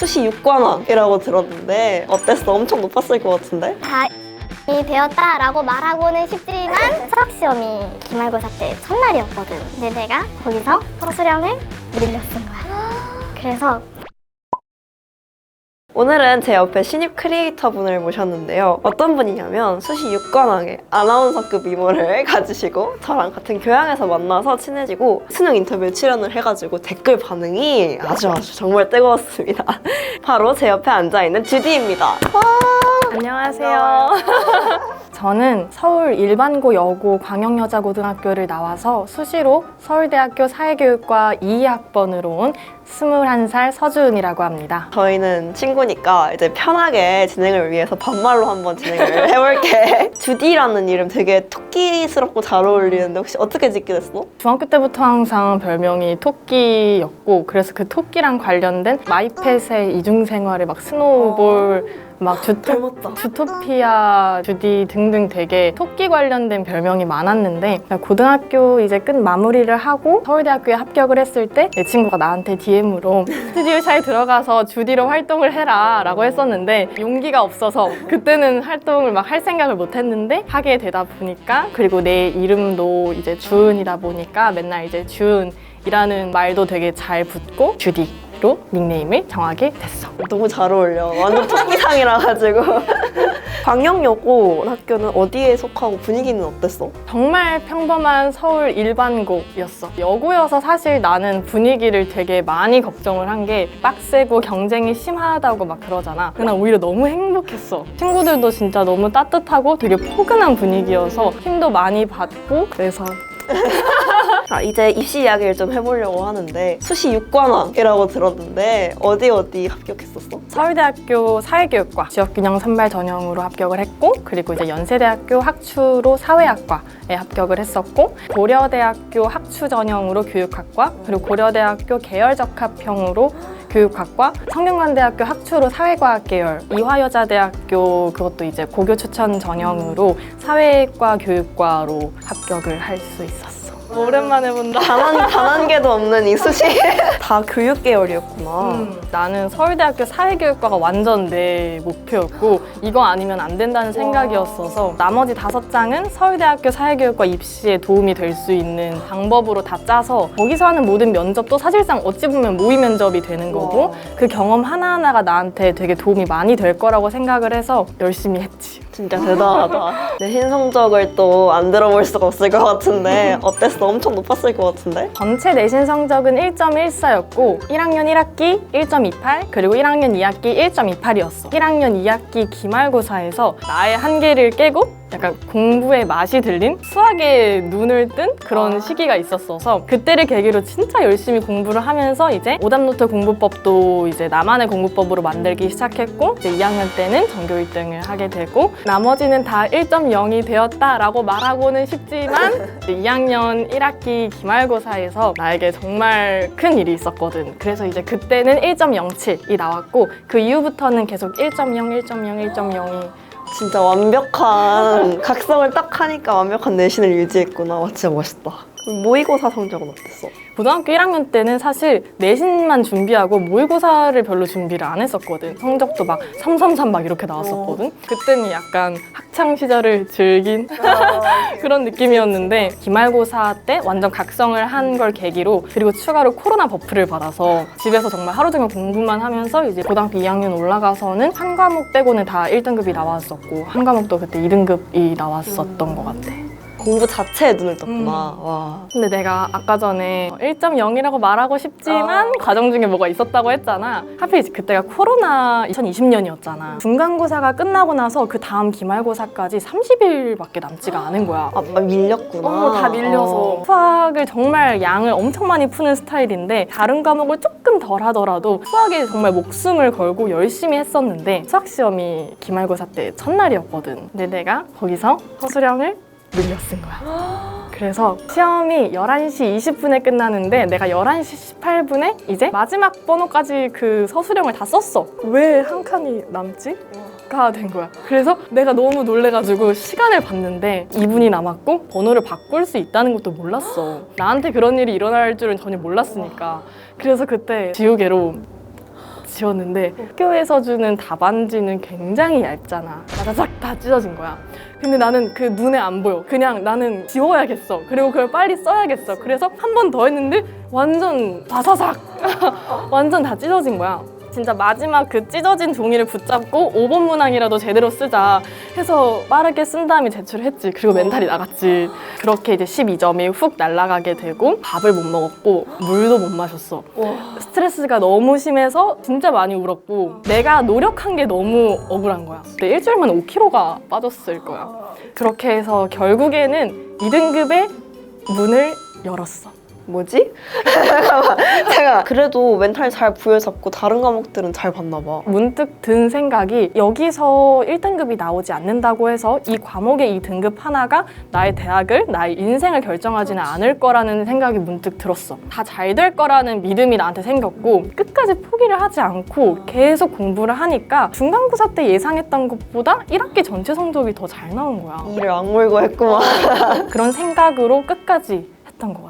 수시 6관왕이라고 들었는데 어땠어? 엄청 높았을 것 같은데? 다이 배웠다라고 말하고는 쉽지만 수학 시험이 기말고사 때 첫날이었거든. 근데 내가 거기서 밀려 쓴 거야. 그래서 오늘은 제 옆에 신입 크리에이터 분을 모셨는데요. 어떤 분이냐면 수시 6관왕의 아나운서급 미모를 가지시고 저랑 같은 교양에서 만나서 친해지고 수능 인터뷰에 출연을 해가지고 댓글 반응이 아주 아주 정말 뜨거웠습니다. 바로 제 옆에 앉아있는 주디입니다. 안녕하세요. 저는 서울 일반고 여고 광역여자고등학교를 나와서 수시로 서울대학교 사회교육과 2학번으로 온 21살 서주은이라고 합니다. 저희는 친구니까 이제 편하게 진행을 위해서 반말로 한번 진행을 해볼게. 주디라는 이름 되게 토끼스럽고 잘 어울리는데 혹시 어떻게 짓게 됐어? 중학교 때부터 항상 별명이 토끼였고 그래서 그 토끼랑 관련된 마이펫의 이중생활에 막 스노우볼 막 주토, 닮았다. 주토피아, 주디 등등 되게 토끼 관련된 별명이 많았는데 고등학교 이제 끝 마무리를 하고 서울대학교에 합격을 했을 때 내 친구가 나한테 DM으로 스튜디오샤에 들어가서 주디로 활동을 해라 라고 했었는데 용기가 없어서 그때는 활동을 막 할 생각을 못 했는데 하게 되다 보니까 그리고 내 이름도 이제 주은이다 보니까 맨날 이제 주은 이라는 말도 되게 잘 붙고 주디 로 닉네임을 정하게 됐어. 너무 잘 어울려. 완전 토끼상이라 가지고. 광역여고 학교는 어디에 속하고 분위기는 어땠어? 정말 평범한 서울 일반고였어. 여고여서 사실 나는 분위기를 되게 많이 걱정을 한 게 빡세고 경쟁이 심하다고 막 그러잖아. 근데 난 오히려 너무 행복했어. 친구들도 진짜 너무 따뜻하고 되게 포근한 분위기여서 힘도 많이 받고 그래서 자, 이제 입시 이야기를 좀 해보려고 하는데 수시 6관왕이라고 들었는데 어디 어디 합격했었어? 서울대학교 사회교육과 지역균형 선발 전형으로 합격을 했고 그리고 이제 연세대학교 학추로 사회학과에 합격을 했었고 고려대학교 학추 전형으로 교육학과 그리고 고려대학교 계열적합형으로 교육학과 성균관대학교 학추로 사회과학 계열 이화여자대학교 그것도 이제 고교 추천 전형으로 사회과 교육과로 합격을 할 수 있었어. 오랜만에 본다. 단 한, 단한 개도 없는 이 수시. 다 교육 계열이었구나. 음, 나는 서울대학교 사회교육과가 완전 내 목표였고 이거 아니면 안 된다는 생각이었어서 나머지 다섯 장은 서울대학교 사회교육과 입시에 도움이 될 수 있는 방법으로 다 짜서 거기서 하는 모든 면접도 사실상 어찌 보면 모의 면접이 되는 거고 와. 그 경험 하나하나가 나한테 되게 도움이 많이 될 거라고 생각을 해서 열심히 했지. 진짜 대단하다. 내 신 성적을 또 안 들어볼 수가 없을 것 같은데 어땠어? 엄청 높았을 것 같은데? 전체 내신 성적은 1.14였고 1학년 1학기 1.28 그리고 1학년 2학기 1.28이었어. 1학년 2학기 기말고사에서 나의 한계를 깨고 약간 공부의 맛이 들린 수학에 눈을 뜬 그런 아. 시기가 있었어서 그때를 계기로 진짜 열심히 공부를 하면서 이제 오답노트 공부법도 이제 나만의 공부법으로 만들기 시작했고 이제 2학년 때는 전교 1등을 하게 되고 나머지는 다 1.0이 되었다라고 말하고는 쉽지만 이제 2학년 1학기 기말고사에서 나에게 정말 큰 일이 있었거든. 그래서 이제 그때는 1.07이 나왔고 그 이후부터는 계속 1.0, 1.0, 1.0이 진짜 완벽한 각성을 딱 하니까 완벽한 내신을 유지했구나. 와 진짜 멋있다. 그럼 모의고사 성적은 어땠어? 고등학교 1학년 때는 사실 내신만 준비하고 모의고사를 별로 준비를 안 했었거든. 성적도 막 333 막 이렇게 나왔었거든. 그때는 약간 학창 시절을 즐긴 그런 느낌이었는데 기말고사 때 완전 각성을 한 걸 계기로 그리고 추가로 코로나 버프를 받아서 집에서 정말 하루 종일 공부만 하면서 이제 고등학교 2학년 올라가서는 한 과목 빼고는 다 1등급이 나왔었고 한 과목도 그때 2등급이 나왔었던 것 같아. 공부 자체에 눈을 떴구나. 와. 근데 내가 아까 전에 1.0이라고 말하고 싶지만 아. 과정 중에 뭐가 있었다고 했잖아. 하필 이제 그때가 코로나 2020년이었잖아. 중간고사가 끝나고 나서 그 다음 기말고사까지 30일밖에 남지가 않은 거야. 아, 막 밀렸구나. 어, 다 밀려서 어. 수학을 정말 양을 엄청 많이 푸는 스타일인데 다른 과목을 조금 덜 하더라도 수학에 정말 목숨을 걸고 열심히 했었는데 수학 시험이 기말고사 때 첫날이었거든. 근데 내가 거기서 서술형을 쓴 거야. 그래서 시험이 11시 20분에 끝나는데 내가 11시 18분에 이제 마지막 번호까지 그 서술형을 다 썼어. 왜 한 칸이 남지? 가된 거야. 그래서 내가 너무 놀래가지고 시간을 봤는데 2분이 남았고 번호를 바꿀 수 있다는 것도 몰랐어. 나한테 그런 일이 일어날 줄은 전혀 몰랐으니까. 그래서 그때 지우개로 지웠는데 학교에서 주는 답안지는 굉장히 얇잖아. 다다닥 다 찢어진 거야. 근데 나는 그 눈에 안 보여. 그냥 나는 지워야겠어. 그리고 그걸 빨리 써야겠어. 그래서 한 번 더 했는데 완전 바사삭 완전 다 찢어진 거야. 진짜 마지막 그 찢어진 종이를 붙잡고 5번 문항이라도 제대로 쓰자 해서 빠르게 쓴 다음에 제출했지. 그리고 멘탈이 나갔지. 그렇게 이제 12점이 훅 날아가게 되고 밥을 못 먹었고 물도 못 마셨어. 스트레스가 너무 심해서 진짜 많이 울었고 내가 노력한 게 너무 억울한 거야. 근데 일주일 만에 5kg가 빠졌을 거야. 그렇게 해서 결국에는 2등급의 문을 열었어. 뭐지? 잠깐 그래도 멘탈 잘 부여잡고 다른 과목들은 잘 봤나 봐 문득 든 생각이 여기서 1등급이 나오지 않는다고 해서 이 과목의 이 등급 하나가 나의 대학을, 나의 인생을 결정하지는 않을 거라는 생각이 문득 들었어. 다 잘 될 거라는 믿음이 나한테 생겼고 끝까지 포기를 하지 않고 계속 공부를 하니까 중간고사 때 예상했던 것보다 1학기 전체 성적이 더 잘 나온 거야. 이를 악물고 했구만 그런 생각으로 끝까지 했던 것 같아.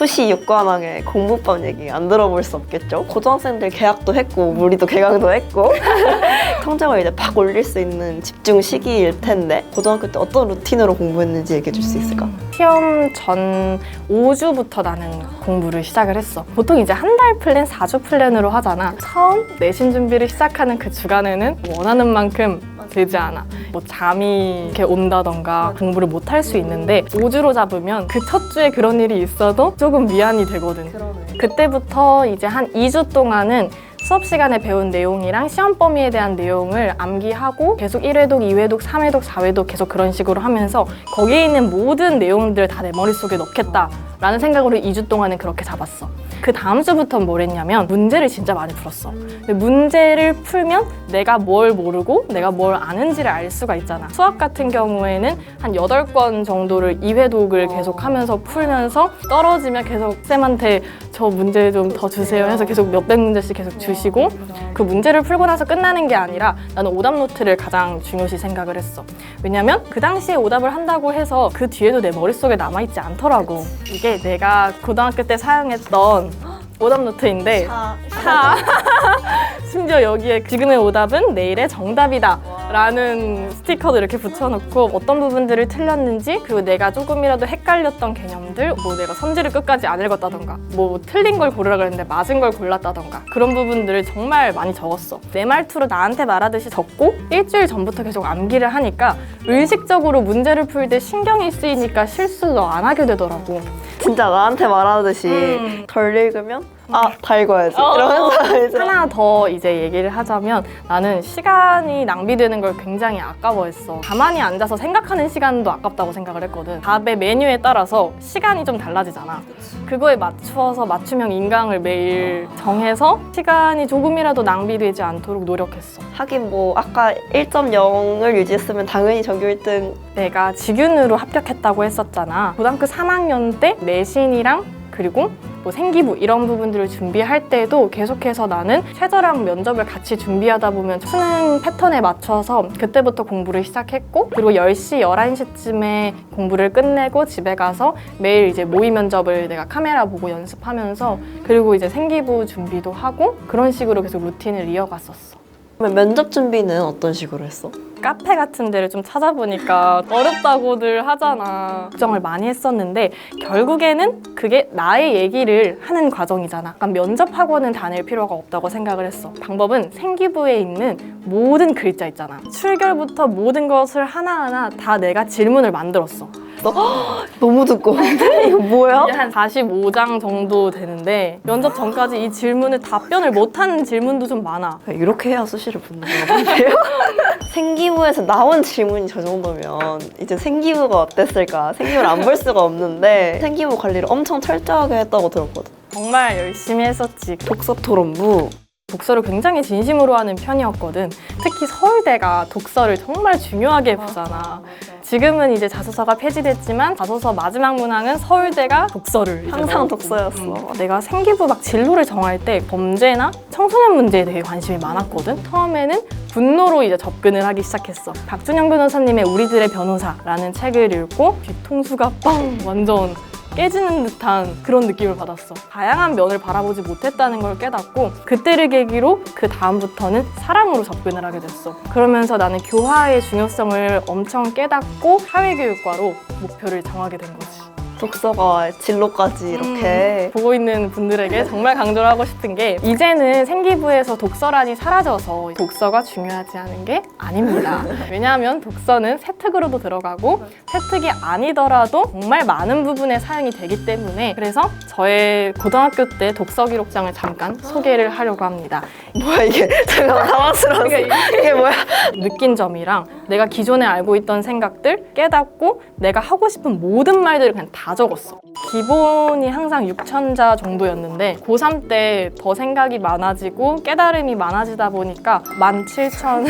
수시 6관왕의 공부법 얘기 안 들어볼 수 없겠죠? 고등학생들 개학도 했고 우리도 개강도 했고 성적을 이제 팍 올릴 수 있는 집중 시기일 텐데 고등학교 때 어떤 루틴으로 공부했는지 얘기해 줄 수 있을까? 시험 전 5주부터 나는 공부를 시작을 했어. 보통 이제 한 달 플랜, 4주 플랜으로 하잖아. 처음 내신 준비를 시작하는 그 주간에는 원하는 만큼 되지 않아. 뭐 잠이 이렇게 온다던가 공부를 못 할 수 있는데 5주로 잡으면 그 첫 주에 그런 일이 있어도 조금 미안이 되거든. 그때부터 이제 한 2주 동안은 수업 시간에 배운 내용이랑 시험 범위에 대한 내용을 암기하고 계속 1회독, 2회독, 3회독, 4회독 계속 그런 식으로 하면서 거기에 있는 모든 내용들 다내 머릿속에 넣겠다 라는 생각으로 2주 동안은 그렇게 잡았어. 그 다음 주부터는 뭘 했냐면 문제를 진짜 많이 풀었어. 근데 문제를 풀면 내가 뭘 모르고 내가 뭘 아는지를 알 수가 있잖아. 수학 같은 경우에는 한 8권 정도를 2회 독을 계속 하면서 풀면서 떨어지면 계속 쌤한테 저 문제 좀 더 주세요 해서 계속 몇백 문제씩 계속 주시고 그 문제를 풀고 나서 끝나는 게 아니라 나는 오답 노트를 가장 중요시 생각을 했어. 왜냐면 그 당시에 오답을 한다고 해서 그 뒤에도 내 머릿속에 남아있지 않더라고. 이게 내가 고등학교 때 사용했던 오답 노트인데 다 심지어 여기에 지금의 오답은 내일의 정답이다 라는 스티커도 이렇게 붙여놓고 어떤 부분들을 틀렸는지 그리고 내가 조금이라도 헷갈렸던 개념들 뭐 내가 선지를 끝까지 안 읽었다던가 뭐 틀린 걸 고르라 그랬는데 맞은 걸 골랐다던가 그런 부분들을 정말 많이 적었어. 내 말투로 나한테 말하듯이 적고 일주일 전부터 계속 암기를 하니까 의식적으로 문제를 풀 때 신경이 쓰이니까 실수도 안 하게 되더라고 진짜 나한테 말하듯이 음. 덜 읽으면 아 다 읽어야지 어, 이러면서 이제 하나 더 이제 얘기를 하자면 나는 시간이 낭비되는 걸 굉장히 아까워했어. 가만히 앉아서 생각하는 시간도 아깝다고 생각을 했거든. 답의 메뉴에 따라서 시간이 좀 달라지잖아. 그거에 맞추어서 맞춤형 인강을 매일 정해서 시간이 조금이라도 낭비되지 않도록 노력했어. 하긴 뭐 아까 1.0을 유지했으면 당연히 전교 1등 내가 직윤으로 합격했다고 했었잖아. 고등학교 3학년 때 내신이랑 그리고 뭐 생기부 이런 부분들을 준비할 때도 계속해서 나는 최저랑 면접을 같이 준비하다 보면 수능 패턴에 맞춰서 그때부터 공부를 시작했고 그리고 10시, 11시쯤에 공부를 끝내고 집에 가서 매일 이제 모의 면접을 내가 카메라 보고 연습하면서 그리고 이제 생기부 준비도 하고 그런 식으로 계속 루틴을 이어갔었어. 그러면 면접 준비는 어떤 식으로 했어? 카페 같은 데를 좀 찾아보니까 어렵다고들 하잖아. 걱정을 많이 했었는데 결국에는 그게 나의 얘기를 하는 과정이잖아. 약간 면접 학원은 다닐 필요가 없다고 생각을 했어. 방법은 생기부에 있는 모든 글자 있잖아. 출결부터 모든 것을 하나하나 다 내가 질문을 만들었어. 너 헉, 너무 두꺼운데 이거 뭐야? 이게 한 45장 정도 되는데 면접 전까지 이 질문을 답변을 못하는 질문도 좀 많아. 이렇게 해야 수시를 붙는 거 같아요. 생기부에서 나온 질문이 저 정도면 이제 생기부가 어땠을까? 생기부를 안 볼 수가 없는데 생기부 관리를 엄청 철저하게 했다고 들었거든. 정말 열심히 했었지. 독서 토론부. 독서를 굉장히 진심으로 하는 편이었거든. 특히 서울대가 독서를 정말 중요하게 보잖아. 지금은 이제 자소서가 폐지됐지만 자소서 마지막 문항은 서울대가 독서를 이제 항상 넣었고. 독서였어. 음, 내가 생기부 막 진로를 정할 때 범죄나 청소년 문제에 되게 관심이 많았거든. 처음에는 분노로 이제 접근을 하기 시작했어. 박준영 변호사님의 우리들의 변호사라는 책을 읽고 뒤통수가 빵 완전 깨지는 듯한 그런 느낌을 받았어. 다양한 면을 바라보지 못했다는 걸 깨닫고 그때를 계기로 그 다음부터는 사랑으로 접근을 하게 됐어. 그러면서 나는 교화의 중요성을 엄청 깨닫고 사회교육과로 목표를 정하게 된 거지. 독서가 진로까지 이렇게 보고 있는 분들에게 정말 강조를 하고 싶은 게 이제는 생기부에서 독서란이 사라져서 독서가 중요하지 않은 게 아닙니다. 왜냐하면 독서는 세특으로도 들어가고 세특이 아니더라도 정말 많은 부분에 사용이 되기 때문에 그래서 저의 고등학교 때 독서 기록장을 잠깐 소개를 하려고 합니다. 뭐야 이게 잠깐 당황스러웠어. 이게 뭐야? 느낀 점이랑 내가 기존에 알고 있던 생각들 깨닫고 내가 하고 싶은 모든 말들을 그냥 다 적었어. 기본이 항상 6천자 정도였는데 고3 때 더 생각이 많아지고 깨달음이 많아지다 보니까 17,000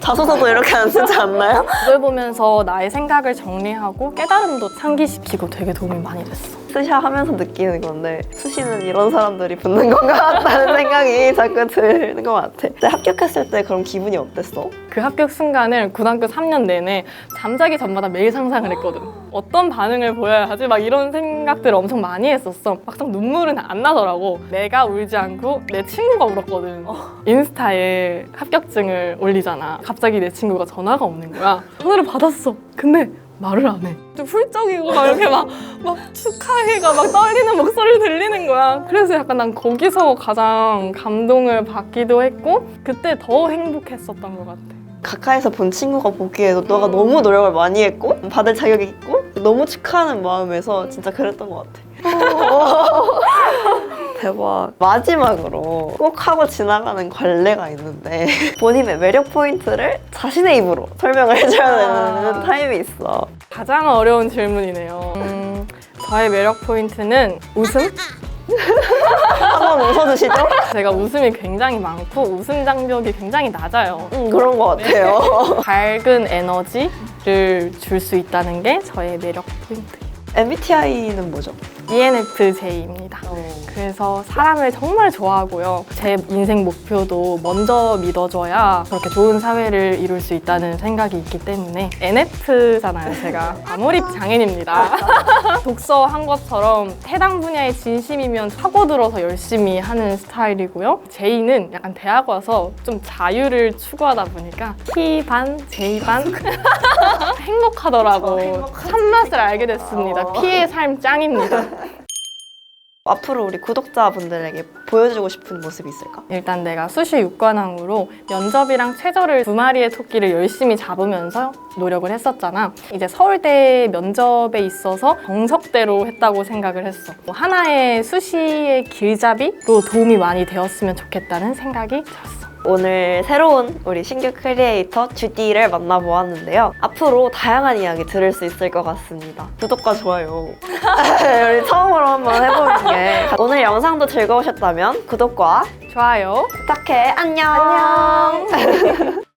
자소서도 이렇게 안 쓰지 않나요? 그걸 보면서 나의 생각을 정리하고 깨달음도 상기시키고 되게 도움이 많이 됐어. 스샤 하면서 느끼는 건데 수시는 이런 사람들이 붙는 것 같다는 생각이 자꾸 드는 것 같아. 근데 합격했을 때 그럼 기분이 어땠어? 그 합격 순간을 고등학교 3년 내내 잠자기 전마다 매일 상상을 했거든. 어떤 반응을 보여야 하지? 막 이런 생각들을 엄청 많이 했었어. 막상 눈물은 안 나더라고. 내가 울지 않고 내 친구가 울었거든. 인스타에 합격증을 올리잖아. 갑자기 내 친구가 전화가 오는 거야. 전화를 받았어. 근데 말을 안 해. 좀 훌쩍이고 막 이렇게 막, 막 축하해가 막 떨리는 목소리 들리는 거야. 그래서 약간 난 거기서 가장 감동을 받기도 했고 그때 더 행복했었던 것 같아. 가까이서 본 친구가 보기에도 너가 너무 노력을 많이 했고 받을 자격이 있고 너무 축하하는 마음에서 진짜 그랬던 것 같아. 대박. 마지막으로 꼭 하고 지나가는 관례가 있는데 본인의 매력 포인트를 자신의 입으로 설명을 해줘야 되는 아. 타임이 있어. 가장 어려운 질문이네요. 음, 저의 매력 포인트는 웃음? 한번 웃어주시죠? 제가 웃음이 굉장히 많고 웃음 장벽이 굉장히 낮아요. 음, 그런 것 같아요. 밝은 에너지를 줄 수 있다는 게 저의 매력 포인트예요. MBTI는 뭐죠? ENFJ입니다. 그래서 사람을 정말 좋아하고요. 제 인생 목표도 먼저 믿어줘야 그렇게 좋은 사회를 이룰 수 있다는 생각이 있기 때문에 NF잖아요, 제가. 아모리 장인입니다. 독서한 것처럼 해당 분야에 진심이면 파고들어서 열심히 하는 스타일이고요. J는 약간 대학 와서 좀 자유를 추구하다 보니까 T 반, J 반 행복하더라고. 참맛을 알게 됐습니다. P의 삶 짱입니다. 앞으로 우리 구독자분들에게 보여주고 싶은 모습이 있을까? 일단 내가 수시 6관왕으로 면접이랑 최저를 두 마리의 토끼를 열심히 잡으면서 노력을 했었잖아. 이제 서울대 면접에 있어서 정석대로 했다고 생각을 했어. 뭐 하나의 수시의 길잡이로 도움이 많이 되었으면 좋겠다는 생각이 들었어. 오늘 새로운 우리 신규 크리에이터 주디를 만나보았는데요. 앞으로 다양한 이야기 들을 수 있을 것 같습니다. 구독과 좋아요. 우리 처음으로 한번 해보는 게 오늘 영상도 즐거우셨다면 구독과 좋아요. 부탁해. 안녕. 안녕.